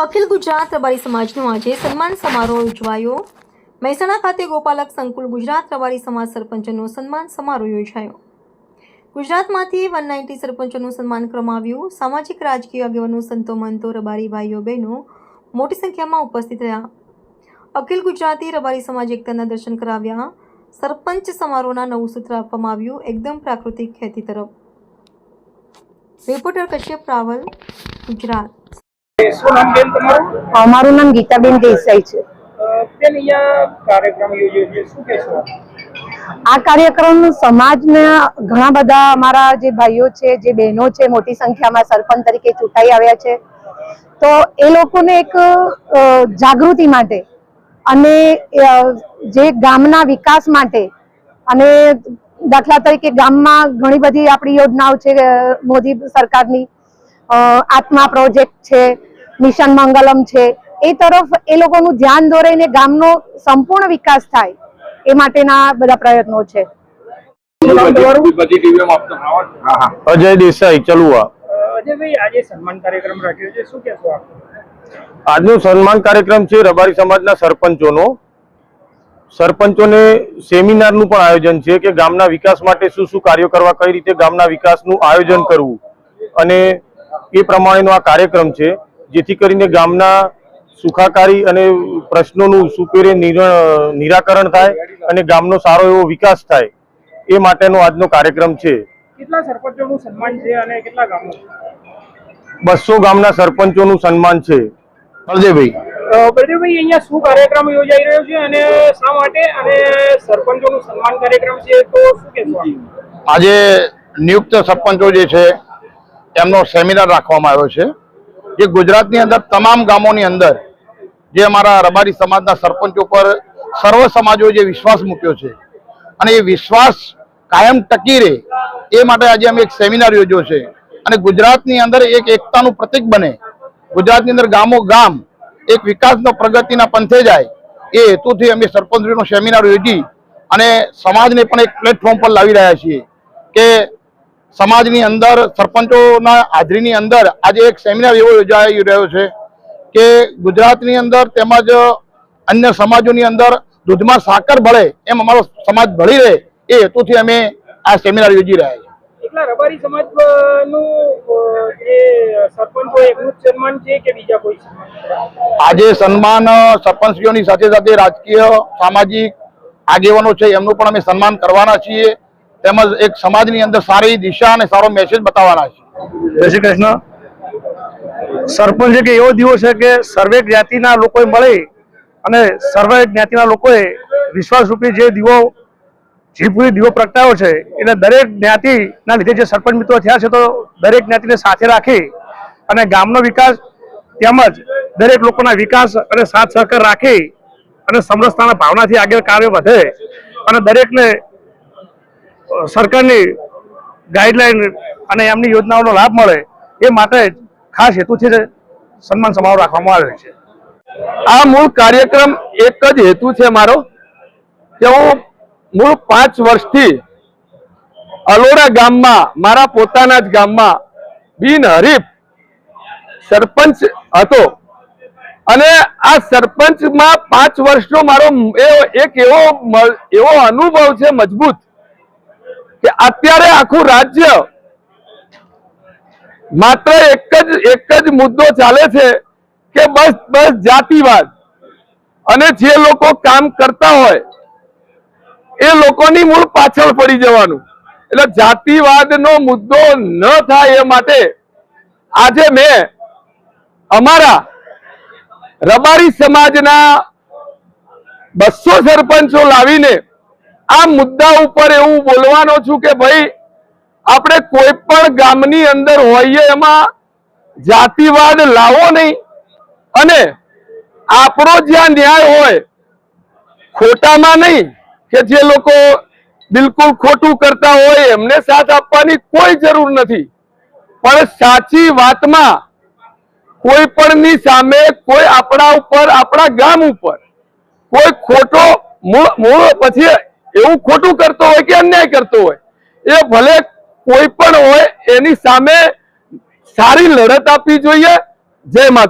અખિલ ગુજરાત રબારી સમાજનો આજે સન્માન સમારોહ ઉજવાયો. મહેસાણા ખાતે ગોપાલક સંકુલ ગુજરાત રબારી સમાજ સરપંચનો સન્માન સમારોહ યોજાયો. ગુજરાતમાંથી વન નાઇન્ટી સરપંચોનું સન્માન કરવામાં સામાજિક રાજકીય આગેવાનો, સંતો, મંતો, રબારી ભાઈઓ, બહેનો મોટી સંખ્યામાં ઉપસ્થિત રહ્યા. અખિલ ગુજરાતી રબારી સમાજ એકતાના દર્શન કરાવ્યા. સરપંચ સમારોહના નવું સૂત્ર આપવામાં આવ્યું. એકદમ પ્રાકૃતિક ખેતી તરફ. રિપોર્ટર કશ્યપ રાવલ, ગુજરાત. શું નામ ગીતાબેન દેસાઈ છે. આ કાર્યક્રમ સમાજના ઘણા બધા અમારા જે ભાઈઓ છે જે બહેનો છે મોટી સંખ્યામાં સરપંચ તરીકે ચૂંટાઈ આવ્યા છે. તો એ લોકોને એક જાગૃતિ માટે અને જે ગામના વિકાસ માટે અને દાખલા તરીકે ગામમાં ઘણી બધી આપણી યોજનાઓ છે મોદી સરકારની આત્મા પ્રોજેક્ટ છે મિશન મંગલમ છે. એ તરફ એ લોકોનું ધ્યાન દોરાઈને ગામનો સંપૂર્ણ વિકાસ થાય એ માટેના બધા પ્રયત્નો છે. અજય દેસાઈ ચલુવા અ, અજયભાઈ આજે સન્માન કાર્યક્રમ છે. શું કહેશો આપ? આજનો સન્માન કાર્યક્રમ છે રબારી સમાજના સરપંચોનો. સરપંચોને સેમિનારનું પણ આયોજન છે કે ગામના વિકાસ માટે શું શું કાર્યો કરવા કઈ રીતે ગામના વિકાસનું આયોજન કરવું. અને એ પ્રમાણેનો આ કાર્યક્રમ છે. જેથી કરીને ગામના સુખાકારી અને પ્રશ્નોનું સુપેરે નિર- નિરાકરણ થાય અને ગામનો સારો એવો વિકાસ થાય એ માટેનો આજનો કાર્યક્રમ છે. કેટલા સરપંચોનું સન્માન છે અને કેટલા ગામો બસો ગામના સરપંચોનું સન્માન છે. અજયભાઈ બળદેવભાઈ અહીંયા શું કાર્યક્રમ યોજાઈ રહ્યો છે અને શા માટે અને સરપંચોનું સન્માન કાર્યક્રમ છે તો શું કહેશો આજે નિયુક્ત સરપંચો જે છે એમનો સેમિનાર રાખવામાં આવ્યો છે. જે ગુજરાતની અંદર તમામ ગામોની અંદર જે અમારા રબારી સમાજના સરપંચો પર સર્વ સમાજો જે વિશ્વાસ મૂક્યો છે અને એ વિશ્વાસ કાયમ ટકી રહે એ માટે આજે અમે એક સેમિનાર યોજ્યો છે. અને ગુજરાતની અંદર એક એકતાનું પ્રતીક બને, ગુજરાતની અંદર ગામો ગામ એક વિકાસનો પ્રગતિના પંથે જાય એ હેતુથી અમે સરપંચનો સેમિનાર યોજી અને સમાજને પણ એક પ્લેટફોર્મ પર લાવી રહ્યા છીએ કે સમાજની અંદર સરપંચોના હાજરીની અંદર આજે એક સેમિનાર એવો યોજાઈ રહ્યો છે કે ગુજરાતની અંદર તેમજ અન્ય સમાજોની અંદર દૂધમાં સાકર ભળે એમ અમારો સમાજ ભળી રહે એ હેતુથી અમે આ સેમિનાર યોજી રહ્યા છીએ. રબારી સમાજનું જે સરપંચો એકનું સન્માન છે કે બીજા કોઈ આજે સન્માન સરપંચીઓની સાથે સાથે રાજકીય સામાજિક આગેવાનો છે એમનું પણ અમે સન્માન કરવાના છીએ. તેમજ એક સમાજની અંદર સારી દિશા અને સારો મેસેજ બતાવવાના છે. જય શ્રી કૃષ્ણ. સરપંચ એક એવો દિવસ છે કે સર્વે જ્ઞાતિના લોકોએ મળી અને સર્વે જ્ઞાતિના લોકોએ વિશ્વાસરૂપી જે દીવો જીભુરી દીવો પ્રગટાવ્યો છે એટલે દરેક જ્ઞાતિના લીધે જે સરપંચ મિત્રો થયા છે તો દરેક જ્ઞાતિને સાથે રાખી અને ગામનો વિકાસ તેમજ દરેક લોકોના વિકાસ અને સાથ સહકાર રાખી અને સમરસતાના ભાવનાથી આગળ કાર્ય વધે અને દરેકને સરકારની ગાઈડલાઈન અને એમની યોજનાઓનો લાભ મળે એ માટે ખાસ હેતુથી સન્માન સમારોહ રાખવામાં આવ્યો છે. આ મૂળ કાર્યક્રમ એક જ હેતુ છે મારો કે હું મૂળ પાંચ વર્ષથી અલોરા ગામમાં, મારા પોતાના જ ગામમાં બિનહરીફ સરપંચ હતો. અને આ સરપંચમાં પાંચ વર્ષનો મારો એક એવો એવો અનુભવ છે મજબૂત અત્યારે આખું રાજ્ય માત્ર એક જ એક જ મુદ્દો ચાલે છે કે બસ બસ જાતિવાદ. અને જે લોકો કામ કરતા હોય, એ લોકોની મૂળ પાછળ પડી જવાનું. એટલે જાતિવાદનો મુદ્દો ન થાય એ માટે આજે મેં અમારા રબારી સમાજના બસો સરપંચો લાવીને આ મુદ્દા ઉપર એવું બોલવાનો છું કે ભાઈ, આપણે કોઈ પણ ગામની અંદર હોઈએ એમાં જાતિવાદ લાવો નહીં. અને આપણો જ્યાં ન્યાય હોય, ખોટામાં નહીં કે જે લોકો બિલકુલ ખોટું કરતા હોય, એમને સાથ આપવાની કોઈ જરૂર નથી. પણ સાચી વાતમાં કોઈ પણની સામે કોઈ આપણા ઉપર, આપણા ગામ ઉપર કોઈ ખોટો મૂળ મૂળ પછી એવું ખોટું કરતો હોય કે અન્યાય કરતો હોય, એ ભલે કોઈ પણ હોય, એની સામે સારી લડત આપવી જોઈએ. જય માતા